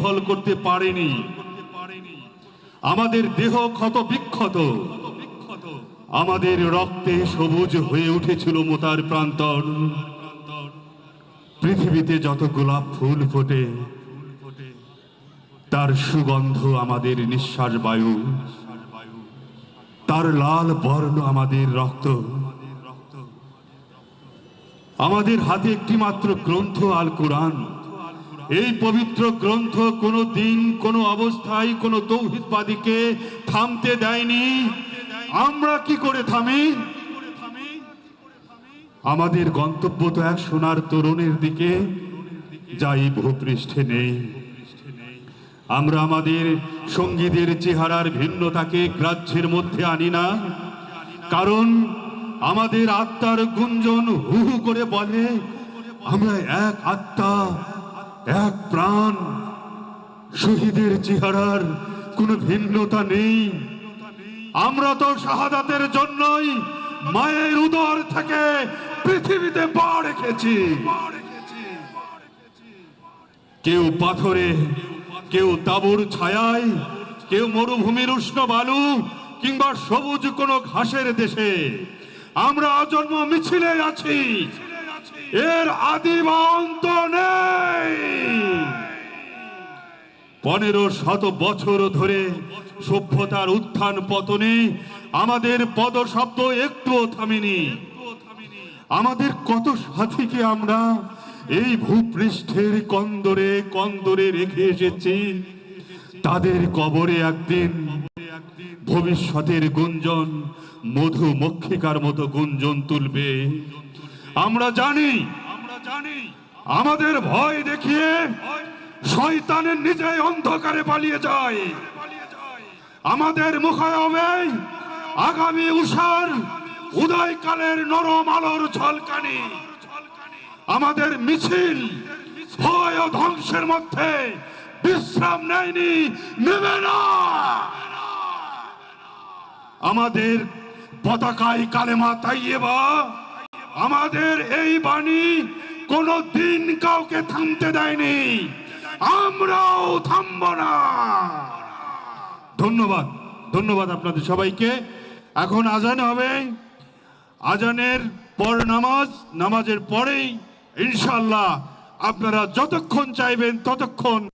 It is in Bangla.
ফল করতে পারেনি। আমাদের দেহ ক্ষত বিক্ষত। আমাদের রক্তে সবুজ হয়ে উঠেছিল মোতার প্রান্তর। পৃথিবীতে যত গোলাপ ফুল ফোটে, তার সুগন্ধ আমাদের নিঃশ্বাস বায়ু। তার লাল বর্ণ আমাদের রক্ত। আমাদের হাতে একটি মাত্র গ্রন্থ আল কোরআন এই পবিত্র গ্রন্থ কোনো দিন, কোনো অবস্থায় কোনো তৌহিদবাদীকে থামতে দেয়নি। আমরা কি করে থামি? আমাদের গন্তব্য তো এক সোনার তরুণের দিকে, যা এই ভূপৃষ্ঠে নেই। আমরা আমাদের সঙ্গীদের চেহারার ভিন্নতাকে গ্রাহ্যের মধ্যে আনি না, কারণ আমাদের আত্মার গুঞ্জন হু হু করে বলে, আমরা এক আত্মা এক প্রাণ। শহীদের চেহারার কোনো ভিন্নতা নেই। আমরা তো শাহাদাতের জন্যই মায়ের উদর থেকে পৃথিবীতে পা রেখেছি। কেউ পাথরে, কেউ তাবুর ছায়ায়, কেউ মরুভূমির উষ্ণ বালু কিংবা সবুজ কোনো ঘাসের দেশে। আমরা অজন্ম মিছিলে আছি। এর আদিবান্ত নেই। পনেরো শত বছর ধরে সভ্যতার উত্থান পতনে আমাদের পদশব্দ একটুও থামেনি। আমাদের কত সাথীকে আমরা এই ভূপৃষ্ঠের কন্দরে কন্দরে রেখে এসেছি। তাদের কবরে একদিন ভবিষ্যতের গুঞ্জন মধু মক্ষিকার মতো গুঞ্জন তুলবে। আমরা জানি আমরা জানি, আমাদের ভয় দেখিয়ে শয়তানের নিজে অন্ধকারে পালিয়ে যায়। আমাদের মুখায়বে আগামী উষার উদয়কালের নরম আলোর ঝলকানি। আমাদের মিছিল ভয় ও ধ্বংসের মধ্যে বিশ্রাম নেয়নি, নেবে না। আমাদের পতাকায় কালেমা তাইয়েবা আমাদের এই বাণী কোনো দিন কাউকে থামতে দেয়নি। আমরাও থামব না। ধন্যবাদ ধন্যবাদ আপনাদের সবাইকে। এখন আজান হবে। আজানের পর নামাজ, নামাজের পরেই ইনশাল্লাহ আপনারা যতক্ষণ চাইবেন ততক্ষণ